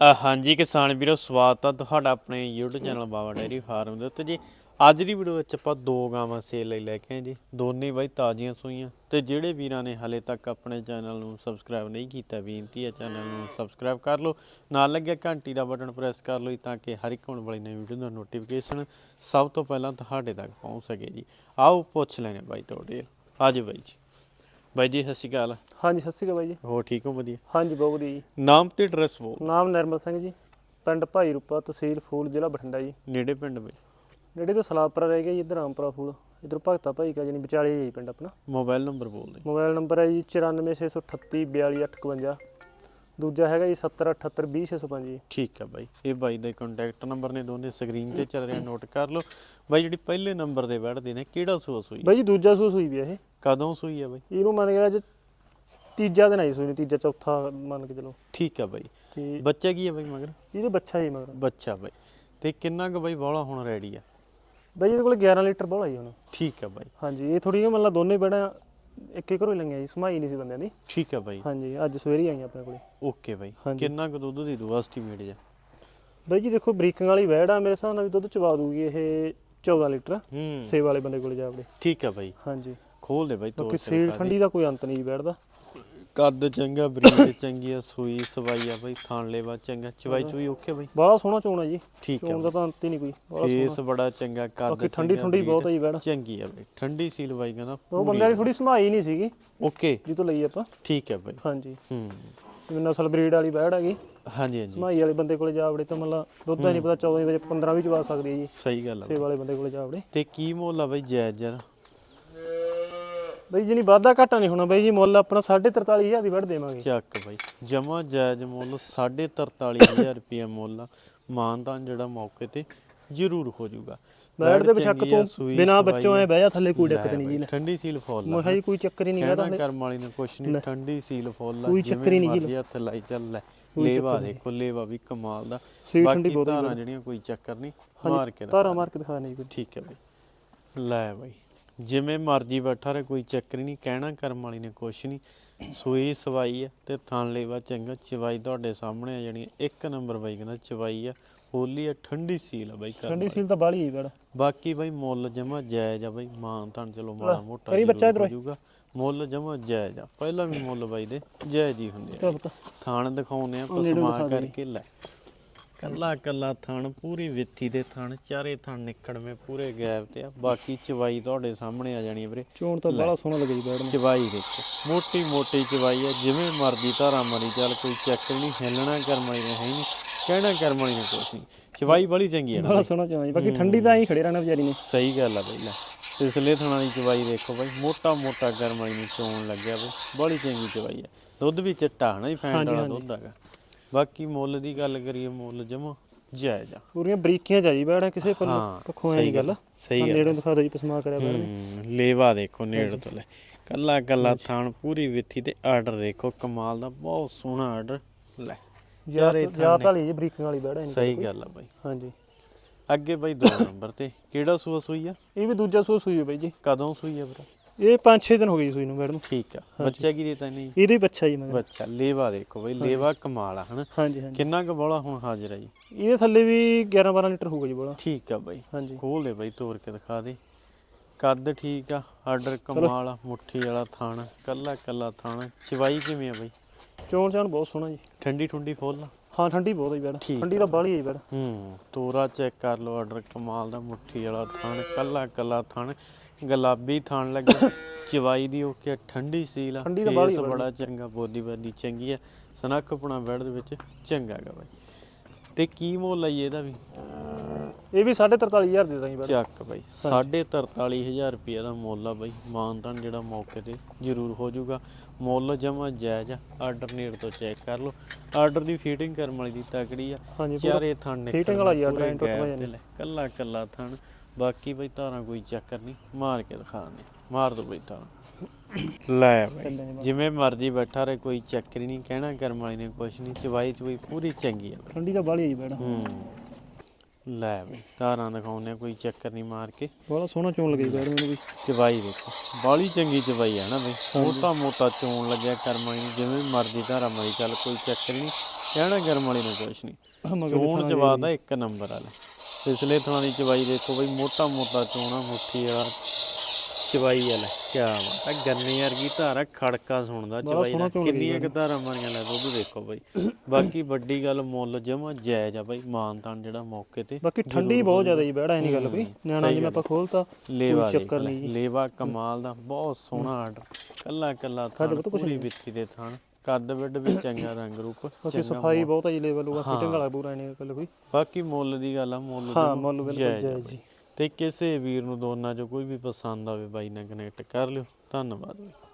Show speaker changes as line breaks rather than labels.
ਹਾਂਜੀ ਕਿਸਾਨ ਵੀਰੋ, ਸਵਾਗਤ ਆ ਤੁਹਾਡਾ ਆਪਣੇ YouTube channel Baba dairy farm ਦੇ ਉੱਤੇ ਜੀ। ਅੱਜ ਦੀ ਵੀਡੀਓ ਵਿੱਚ ਆਪਾਂ ਦੋ ਗਾਵਾਂ ਸੇਲ ਲਈ ਲੈ ਕੇ ਆਏ ਜੀ। ਦੋਨੇ ਬਾਈ ਤਾਜ਼ੀਆਂ ਸੂਈਆਂ ਤੇ ਜਿਹੜੇ ਵੀਰਾਂ ਨੇ ਹਲੇ ਤੱਕ ਆਪਣੇ ਚੈਨਲ ਨੂੰ ਸਬਸਕ੍ਰਾਈਬ ਨਹੀਂ ਕੀਤਾ, ਬੇਨਤੀ ਹੈ ਚੈਨਲ ਨੂੰ ਸਬਸਕ੍ਰਾਈਬ ਕਰ ਲਓ। ਨਾਲ ਲੱਗਿਆ ਘੰਟੀ ਦਾ ਬਟਨ ਪ੍ਰੈਸ ਕਰ ਲਓ ਤਾਂ ਕਿ ਹਰ ਇੱਕ ਆਉਣ ਵਾਲੀ ਨਵੀਂ ਵੀਡੀਓ ਦਾ ਨੋਟੀਫਿਕੇਸ਼ਨ ਸਭ ਤੋਂ ਪਹਿਲਾਂ ਤੁਹਾਡੇ ਤੱਕ ਪਹੁੰਚ ਸਕੇ ਜੀ। ਆਓ ਪੁੱਛ ਲੈਣੇ ਬਾਈ ਤੁਹਾਡੇ। ਆਜੋ ਬਾਈ ਜੀ। ਬਾਈ ਜੀ ਸਤਿ ਸ਼੍ਰੀ ਅਕਾਲ।
ਹਾਂਜੀ ਸਤਿ ਸ਼੍ਰੀ ਅਕਾਲ ਬਾਈ ਜੀ।
ਹੋਰ ਠੀਕ ਹੋ ਵਧੀਆ?
ਹਾਂਜੀ ਬਹੁਤ ਵਧੀਆ ਜੀ।
ਨਾਮ ਤੇ ਐਡਰੈਸ ਬੋਲ।
ਨਾਮ ਨਿਰਮਲ ਸਿੰਘ ਜੀ ਪਿੰਡ ਭਾਈ ਰੂਪਾ ਤਹਿਸੀਲ ਫੂਲ ਜ਼ਿਲ੍ਹਾ ਬਠਿੰਡਾ ਜੀ। ਨੇੜੇ
ਪਿੰਡ ਬਾਈ?
ਨੇੜੇ ਤੋਂ ਸਲਾਪਰਾ ਰਹਿ ਗਿਆ ਜੀ ਇੱਧਰ ਆਮਪੁਰਾ ਫੂਲ। ਇੱਧਰ ਭਗਤਾ ਭਾਈ ਕਾ ਜਾਨੀ ਵਿਚਾਲੇ ਜੀ ਪਿੰਡ ਆਪਣਾ।
ਮੋਬਾਈਲ ਨੰਬਰ ਬੋਲ ਦੇ।
ਮੋਬਾਈਲ ਨੰਬਰ ਹੈ ਜੀ 9468342851 ਦੂਜਾ ਹੈਗਾ ਜੀ 7078200605 ਜੀ।
ਠੀਕ ਆ ਬਾਈ। ਇਹ ਬਾਈ ਦੇ ਕੰਟੈਕਟ ਨੰਬਰ ਨੇ ਦੋਨੇ ਸਕਰੀਨ ਤੇ ਚੱਲ ਰਿਹਾ ਨੋਟ ਕਰ ਲਓ। ਬਾਈ ਜਿਹੜੀ ਪਹਿਲੇ ਨੰਬਰ ਦੇ ਬੈਠਦੇ ਨੇ ਕਿਹੜਾ ਸੂਆ ਸੂਈ?
ਬਾਈ ਜੀ ਦੂਜਾ ਸੂਸ ਹੋਈ ਵੀ ਇਹ।
ਕਦੋਂ ਸੂਈ ਆ ਬਾਈ?
ਇਹਨੂੰ ਮੰਨ ਕੇ ਅੱਜ ਤੀਜਾ ਦਿਨ ਆਈ ਸੂਈ ਨੂੰ ਤੀਜਾ ਚੌਥਾ ਮੰਨ ਕੇ ਚਲੋ।
ਠੀਕ ਆ ਬਾਈ। ਬੱਚਾ ਕੀ ਆ ਬਾਈ ਮਗਰ?
ਇਹਦੇ ਬੱਚਾ ਜੀ ਮਗਰ।
ਬੱਚਾ ਬਾਈ। ਤੇ ਕਿੰਨਾ ਕੁ ਬਾਈ ਬੋਲਾ ਹੁਣ ਰੈਡੀ ਆ?
ਬਾਈ ਇਹਦੇ ਕੋਲ 11 ਲੀਟਰ ਬੋਲਾ ਜੀ ਹੁਣ।
ਠੀਕ ਆ ਬਾਈ।
ਹਾਂਜੀ ਇਹ ਥੋੜੀ ਮਤਲਬ ਦੋਨੇ ਬੜਾ ਇੱਕ ਇੱਕ ਘਰੋਂ ਹੀ ਲਈਆਂ ਜੀ ਸਮਾਈ ਨਹੀਂ ਸੀ ਬੰਦਿਆਂ ਦੀ।
ਠੀਕ ਆ ਬਾਈ।
ਹਾਂਜੀ ਅੱਜ ਸਵੇਰੇ ਹੀ ਆਈਆਂ ਆਪਣੇ ਕੋਲੇ।
ਓਕੇ ਬਾਈ।
ਹਾਂਜੀ।
ਕਿੰਨਾ ਕੁ ਦੁੱਧ ਦੀ ਦੂ ਐਸਟੀਮੇਟ ਜਾ
ਬਾਈ ਜੀ ਦੇਖੋ ਬਰੀਕਿੰਗ ਵਾਲੀ ਵੈੜ ਆ ਮੇਰੇ ਹਿਸਾਬ ਨਾਲ ਵੀ ਦੁੱਧ ਚਵਾ ਦੂਗੀ ਇਹ 14 ਲੀਟਰ।
ਹੂੰ।
ਸੇਵ ਵਾਲੇ ਬੰਦੇ ਕੋਲੇ ਜਾ ਵੜੇ।
ਠੀਕ ਆ ਬਾਈ।
ਹਾਂਜੀ।
ਖੋਲ ਦੇ ਬਾਈ ਤੋੜ
ਬਾਕੀ
ਕੇ
ਸੀਲ
ਦਿਖਾ ਦੇ।
ਠੰਡੀ ਦਾ ਕੋਈ ਅੰਤ ਨਹੀਂ ਜੀ ਵੈੜ ਦਾ।
ਕੱਦ ਚੰਗਾ ਬਰੀਡ ਚੰਗੀ ਆ ਸੂਈ ਸਵਾਈ ਆ ਬਾਈ ਖਾਣ ਲੈਵਾ ਚੰਗਾ। ਚਵਾਈ ਚੂਈ ਓਕੇ ਬਾਈ?
ਬੜਾ ਸੋਹਣਾ ਚੋਣ ਆ ਜੀ।
ਠੀਕ ਆ
ਚੋਣ ਦਾ ਤਾਂ ਅੰਤ ਹੀ ਨਹੀਂ ਕੋਈ। ਬੜਾ
ਫੇਸ ਬੜਾ ਚੰਗਾ ਕੱਦ
ਬਾਕੀ ਠੰਡੀ ਠੰਡੀ ਬਹੁਤ ਆ ਜੀ
ਚੰਗੀ ਆ ਬਾਈ ਠੰਡੀ ਸੀਲ ਬਾਈ ਕਹਿੰਦਾ
ਉਹ ਬੰਦਿਆਂ ਦੀ ਥੋੜੀ ਸਮਾਈ ਨਹੀਂ ਸੀਗੀ।
ਓਕੇ।
ਜੀ ਤੋਂ ਲਈ ਆਪਾਂ।
ਠੀਕ ਹੈ ਬਾਈ।
ਹਾਂਜੀ।
ਹੂੰ।
ਜਿਵੇਂ ਨਸਲ ਬਰੀਡ ਵਾਲੀ ਵੈੜ ਹੈਗੀ।
ਹਾਂਜੀ ਹਾਂਜੀ।
ਸਮਾਈ ਵਾਲੇ ਬੰਦੇ ਕੋਲੇ ਜਾ ਵੜੇ ਤਾਂ ਮਤਲਬ ਦੁੱਧ ਨਹੀਂ ਪਤਾ 14 ਵਜੇ 15 ਵੀ ਚਵਾ ਸਕਦੀ ਹੈ ਜੀ।
ਸਹੀ ਗੱਲ ਆ
ਸੇਵ ਵਾਲੇ ਬੰਦੇ ਕੋਲੇ ਜਾ ਵੜੇ
ਤੇ ਕੀ ਮੁੱਲ ਆ ਬਾਈ ਜਾਇਜ਼ ਜਰ?
ਬਈ ਜੀ ਨਹੀਂ ਵਾਧਾ ਘਾਟਾ ਨਹੀਂ ਹੋਣਾ ਬਈ ਜੀ ਮੁੱਲ ਆਪਣਾ 43000 ਦੀ ਵੈੜ ਦੇਵਾਂਗੇ।
ਚੱਕ ਬਾਈ ਜਮਾ ਜਾਇਜ਼ ਮੁੱਲ 43000 ਰੁਪਏ ਮੁੱਲ ਮਾਨਦਾਨ ਜਿਹੜਾ ਮੌਕੇ ਤੇ ਜ਼ਰੂਰ ਹੋ ਜਾਊਗਾ।
ਵੈੜ ਦੇ ਬਸ਼ੱਕ ਤੋਂ ਬਿਨਾ ਬੱਚੋਂ ਐ ਬਹਿ ਜਾ ਥੱਲੇ ਕੋਈ
ਲੈ
ਦਿੱਕਤ ਨਹੀਂ ਜੀ
ਠੰਡੀ ਸੀਲ ਫੁੱਲ
ਮੈਂ ਜੀ ਕੋਈ ਚੱਕਰ ਹੀ ਨਹੀਂ ਹੈਗਾ ਤਾਂ
ਕਰਮ ਵਾਲੀ ਨੇ ਕੁਛ ਨਹੀਂ ਠੰਡੀ ਸੀਲ ਫੁੱਲ ਆ
ਕੋਈ ਚੱਕਰ ਹੀ ਨਹੀਂ ਜੀ।
ਹੱਥ ਲਾਈ ਚੱਲ ਲੈ। ਲੇਵਾ ਦੇਖੋ ਲੇਵਾ ਵੀ ਕਮਾਲ ਦਾ। ਬਾਕੀ ਧਾਰਾਂ ਜਿਹੜੀਆਂ ਕੋਈ ਚੱਕਰ ਨਹੀਂ ਮਾਰ ਕੇ
ਧਾਰਾ ਮਾਰ ਕੇ ਦਿਖਾ ਨਹੀਂ ਕੋਈ।
ਠੀਕ ਹੈ ਬਈ। ਲੈ ਬਈ। ਜਿਵੇਂ ਮਰਜ਼ੀ ਬੈਠਾ ਰਹੇ ਕੋਈ ਚੱਕਰ ਨਹੀਂ ਕਹਿਣਾ ਕਰਮ ਵਾਲੀ ਨੇ ਕੁਛ ਨਹੀਂ ਸੂਈ ਸਵਾਈ ਆ ਤੇ ਥਣ ਲੇਵਾ ਚੰਗਾ ਚਵਾਈ ਤੁਹਾਡੇ ਸਾਹਮਣੇ ਆ ਜਾਣੀ ਇੱਕ ਨੰਬਰ ਬਾਈ ਕਹਿੰਦਾ ਚਵਾਈ ਆ ਹੋਲੀ ਆ ਠੰਡੀ ਸੀਲ ਆ ਬਾਈ
ਠੰਡੀ। ਸੀਲ ਤਾਂ ਬਾਲੀ ਹੀ ਵੈੜ
ਬਾਕੀ ਬਾਈ ਮੁੱਲ ਜਮਾ ਜਾਇਜ਼ ਆ ਬਾਈ ਮਾਂ ਤਾਂ ਚਲੋ ਮਾੜਾ ਮੋਟਾ
ਕਰੀ ਬੱਚਾ ਇੱਧਰੋਂ।
ਹੋ ਜਾਊਗਾ ਮੁੱਲ ਜਮਾ ਜਾਇਜ਼ ਆ ਪਹਿਲਾਂ ਵੀ ਮੁੱਲ ਬਾਈ ਦੇ ਜਾਇਜ਼ ਹੀ ਹੁੰਦੇ ਆ ਥਾਣ ਦਿਖਾਉਂਦੇ ਆ ਪਸਮਾ। ਕਰਕੇ ਲੈ ਕੱਲਾ ਕੱਲਾ ਥਣ ਪੂਰੀ ਵਿੱਥੀ ਦੇ ਥਣ ਚਾਰੇ ਥਣ ਨਿਕੜਵੇਂ ਪੂਰੇ ਗੈਪ ਤੇ ਆ। ਬਾਕੀ ਚਵਾਈ ਤੁਹਾਡੇ ਸਾਹਮਣੇ ਆ ਜਾਣੀ ਆ ਵੀਰੇ।
ਚੋਣ ਤਾਂ ਬੜਾ ਸੋਹਣਾ ਲੱਗਾ ਜੀ ਵੈੜ ਨੂੰ।
ਚਵਾਈ ਦੇਖੋ ਮੋਟੀ ਮੋਟੀ ਚਵਾਈ ਆ ਜਿਵੇਂ ਮਰਜ਼ੀ ਧਾਰਾ ਮਰੀ ਚੱਲ ਕੋਈ ਚੱਕਰ ਨਹੀਂ ਹਿੱਲਣਾ ਕਰਮਾਈ ਨੇ ਹੈ ਹੀ ਨਹੀਂ ਕਹਿਣਾ ਨੇ ਕੁਛ ਨਹੀਂ। ਚਵਾਈ ਬੜੀ ਚੰਗੀ ਆ
ਬੜਾ ਸੋਹਣਾ ਜੀ ਬਾਕੀ ਠੰਡੀ ਤਾਂ ਐਂ ਖੜੇ ਰਹਿਣਾ ਵਿਚਾਰੀ ਨੇ।
ਸਹੀ ਗੱਲ ਆ ਬਈ ਲੈ। ਪਿਛਲੇ ਥਣਾ ਦੀ ਚਵਾਈ ਦੇਖੋ ਬਾਈ ਮੋਟਾ ਮੋਟਾ ਗਰਮਾਈ ਨੂੰ ਚੋਣ ਲੱਗਿਆ ਬਈ। ਬੜੀ ਚੰਗੀ ਚਵਾਈ ਆ। ਦੁੱਧ ਵੀ ਚਿੱਟਾ ਹਨਾ ਜੀ ਫੈਂਟ ਵਾਲਾ। ਦੁੱਧ ਹੈਗਾ। ਬਾਕੀ ਮੁੱਲ ਦੀ ਗੱਲ ਕਰੀਏ ਮੁੱਲ ਜਮਾ ਜਾਇਜ਼ ਆ।
ਪੂਰੀਆਂ ਬਰੀਕੀਆਂ ਚਾਹੀ ਵੈੜਾਂ ਕਿਸੇ ਪੱਲ
ਹਾਂ,
ਪੱਖੋਂ ਐ
ਸਹੀ
ਨਹੀਂ ਗੱਲ
ਸਹੀ ਗੱਲ
ਨੇੜੋਂ ਦਿਖਾ ਦੋ ਜੀ ਪਸਮਾ ਕਰਿਆ ਨੇ
ਹੂੰ ਲੇਵਾ ਦੇਖੋ ਨੇੜ ਤੋਂ ਲੈ। ਕੱਲਾ ਕੱਲਾ ਥਾਣ ਪੂਰੀ ਵਿੱਥੀ ਤੇ ਆਰਡਰ ਦੇਖੋ ਕਮਾਲ ਦਾ ਬਹੁਤ ਸੋਹਣਾ ਆਰਡਰ। ਲੈ ਚਾਰੇ ਥਾਂ
ਜਾਤ ਵਾਲੀ ਜੀ ਬਰੀਕਿੰਗ ਵਾਲੀ ਨਹੀਂ
ਸਹੀ ਗੱਲ ਆ ਬਾਈ।
ਹਾਂਜੀ।
ਅੱਗੇ ਬਾਈ ਦੋ ਨੰਬਰ ਤੇ ਕਿਹੜਾ ਸੂਆ ਸੂਈ ਆ?
ਇਹ ਵੀ ਦੂਜਾ ਸੂਸ ਸੂਈ ਹੈ ਬਾਈ ਜੀ।
ਕਦੋਂ ਸੂਈ ਆ ਵੀਰਾ
ਇਹ 5-6 ਦਿਨ ਹੋ ਗਏ ਸੂਈ ਨੂੰ ਨੂੰ।
ਠੀਕ ਆ। ਬੱਚਾ ਕੀ ਦੇਤਾ ਨਹੀਂ
ਇਹਦੇ ਹੀ ਬੱਚਾ ਜੀ ਮਗਰ।
ਬੱਚਾ ਲੇਵਾ ਦੇਖੋ ਬਈ ਲੇਵਾ ਕਮਾਲ ਆ ਹਨਾ?
ਹਾਂਜੀ ਹਾਂਜੀ।
ਕਿੰਨਾ ਕੁ ਬੋਲਾ ਹੁਣ ਹਾਜ਼ਰ ਆ ਜੀ?
ਇਹਦੇ ਥੱਲੇ ਵੀ 11-12 ਲੀਟਰ ਹੋਊਗਾ ਜੀ ਬੋਲਾ।
ਠੀਕ ਆ ਬਾਈ।
ਹਾਂਜੀ।
ਖੋਲ ਦੇ ਬਾਈ ਤੋੜ ਕੇ ਦਿਖਾ ਦੇ। ਕੱਦ ਠੀਕ ਆ ਆਰਡਰ ਕਮਾਲ ਆ ਮੁੱਠੀ ਵਾਲਾ ਥਾਣਾ ਕੱਲਾ ਕੱਲਾ ਥਾਣਾ। ਚਵਾਈ ਕਿਵੇਂ ਆ ਬਾਈ?
ਚੋਣ ਚਾਣ ਬਹੁਤ ਸੋਹਣਾ ਜੀ।
ਠੰਡੀ ਠੁੰਡੀ ਫੁੱਲ ਆ
ਹਾਂ ਠੰਡੀ ਬਹੁਤ ਹੈ
ਠੀਕ
ਠੰਡੀ ਤਾਂ ਬਾਲੀ ਹੈ ਵੈੜ
ਹੂੰ ਤੋਰਾ ਚੈੱਕ ਕਰ ਲਓ ਆਰਡਰ ਕਮਾਲ ਦਾ ਮੁੱਠੀ ਵਾਲਾ ਥਣ ਕੱਲਾ ਕੱਲਾ ਥਣ ਗੁਲਾਬੀ ਥਣ ਲੱਗਾ। ਚਵਾਈ ਦੀ ਓਕੇ ਠੰਡੀ ਸੀਲ ਆ।
ਠੰਡੀ ਤਾਂ
ਬੜਾ ਚੰਗਾ ਬੋਦੀ ਬਾਦੀ ਚੰਗੀ ਆ। ਸਨੱਖਪਣਾ ਬੈਡ ਦੇ ਵਿੱਚ ਚੰਗਾ ਹੈਗਾ ਬਾਈ। ਤੇ ਕੀ ਮੁੱਲ ਜੀ ਇਹਦਾ ਵੀ?
ਇਹ ਵੀ 43000 ਦੇ ਦਾਂਗੇ ਵੈੜ
ਚੱਕ ਬਾਈ 43000 ਰੁਪਏ ਦਾ ਮੁੱਲ ਆ ਬਾਈ। ਮਾਨਤਾਨ ਜਿਹੜਾ ਮੌਕੇ ਤੇ ਜ਼ਰੂਰ ਹੋ ਜਾਊਗਾ। ਮੁੱਲ ਜਮਾ ਜਾਇਜ਼ ਆ। ਆਰਡਰ ਨੇੜ ਤੋਂ ਚੈੱਕ ਕਰ ਲਓ। ਆਰਡਰ ਦੀ ਫੀਟਿੰਗ ਕਰਮ ਵਾਲੀ ਦੀ ਤਕੜੀ ਆ। ਚਾਰੇ ਥਣ ਨੇ
fitting ਵਾਲਾ ਹੀ ਆ, ਟ੍ਰੇਨ ਟੁੱਟ ਵਜੇ
ਕੱਲਾ ਕੱਲਾ ਥਣ। ਬਾਕੀ ਬਈ ਧਾਰਾਂ ਕੋਈ ਚੱਕਰ ਨਹੀਂ। ਮਾਰ ਕੇ ਦਿਖਾਣੇ ਮਾਰ ਦੋ ਬਈ ਧਾਰਾਂ ਲੈ ਬਈ ਜਿਵੇਂ ਮਰਜ਼ੀ ਬੈਠਾ ਰਹੇ ਕੋਈ ਚੱਕਰ ਹੀ ਨਹੀਂ ਕਹਿਣਾ ਕਰਮ ਵਾਲੀ ਨੇ ਕੁਛ ਨਹੀਂ ਚਵਾਈ ਚਵਾਈ ਪੂਰੀ ਚੰਗੀ ਆ ਬਈ।
ਠੰਡੀ ਤਾਂ ਬਾਲੀ ਹੈ ਜੀ ਵੈੜ
ਹੂੰ। ਲੈ ਬਈ ਧਾਰਾਂ ਦਿਖਾਉਂਦੇ ਆ, ਕੋਈ ਚੱਕਰ ਨਹੀਂ ਮਾਰ ਕੇ।
ਬੜਾ ਸੋਹਣਾ ਚੋਣ ਲੱਗੀ ਵੈੜ ਮੈਨੂੰ ਵੀ।
ਚਵਾਈ ਦੇਖੋ ਬਾਲੀ ਚੰਗੀ ਚਵਾਈ ਹੈ ਨਾ ਬਈ। ਮੋਟਾ ਮੋਟਾ ਚੋਣ ਲੱਗਿਆ ਕਰਮਾਂ ਨੂੰ ਜਿਵੇਂ ਮਰਜ਼ੀ ਧਾਰਾ ਮਰੀ ਚੱਲ ਕੋਈ ਚੱਕਰ ਨਹੀਂ ਕਹਿਣਾ ਗਰਮ ਵਾਲੀ ਨੂੰ ਕੁਛ ਨਹੀਂ।
ਮਗਰ
ਚੋਣ ਜਵਾਦਾ ਇੱਕ ਨੰਬਰ ਵਾਲੇ। ਪਿਛਲੇ ਥਾਂ ਦੀ ਚਵਾਈ ਦੇਖੋ ਬਈ ਮੋਟਾ ਮੋਟਾ ਚੋਣਾ ਮੁੱਠੀ ਵਾਲਾ ਚਵਾਈ ਵਾਲਾ ਕੀ ਬਾਤ। ਹੈ ਗੰਨੇ ਵਰਗੀ ਧਾਰਾ ਖੜਕਾ ਸੁਣਦਾ ਚਵਾਈ ਦਾ ਕਿੰਨੀਆਂ ਕੁ ਧਾਰਾਂ ਬਣੀਆਂ ਲੈ ਦੁੱਧ ਦੇਖੋ ਬਈ। ਬਾਕੀ ਵੱਡੀ ਗੱਲ ਮੁੱਲ ਜਮਾ ਜਾਇਜ਼ ਆ ਬਈ ਮਾਨਤਾਨ ਜਿਹੜਾ ਮੌਕੇ ਤੇ
ਬਾਕੀ ਠੰਡੀ ਬਹੁਤ ਜ਼ਿਆਦਾ ਜੀ ਬਹਿੜਾ ਨਹੀਂ ਗੱਲ ਕੋਈ। ਨਿਆਣਾ ਜਿਵੇਂ ਆਪਾਂ ਖੋਲਤਾ
ਲੇਵਾ
ਚੱਕਰ ਨਹੀਂ ਜੀ।
ਲੇਵਾ ਕਮਾਲ ਦਾ ਬਹੁਤ ਸੋਹਣਾ ਆਰਡਰ ਕੱਲਾ ਕੱਲਾ ਥਣ ਪੂਰੀ ਵਿੱਥੀ ਦੇ ਥਣ। ਕੱਦ ਵਿੱਡ ਵੀ ਚੰਗਾ ਰੰਗ ਰੂਪ
ਬਾਕੀ ਸਫ਼ਾਈ ਬਹੁਤ ਹੈ ਜੀ ਲੈਵਲ ਉਹ ਫਿਟਿੰਗ ਵਾਲਾ ਪੂਰਾ ਨਹੀਂ ਗੱਲ ਕੋਈ।
ਬਾਕੀ ਮੁੱਲ ਦੀ ਗੱਲ ਆ ਮੁੱਲ
ਹਾਂ ਮੁੱਲ ਬਿਲਕੁਲ ਜਾਇਜ਼
ਬਈ।
ਜੀ।
ਤੇ ਕਿਸੇ ਵੀਰ ਨੂੰ ਦੋਨਾਂ ਚੋਂ ਕੋਈ ਵੀ ਪਸੰਦ ਆਵੇ ਬਾਈ ਨਾਲ ਕਨੈਕਟ ਕਰ ਲਿਓ। ਧੰਨਵਾਦ ਬਈ।